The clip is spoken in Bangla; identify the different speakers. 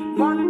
Speaker 1: দেশবাসী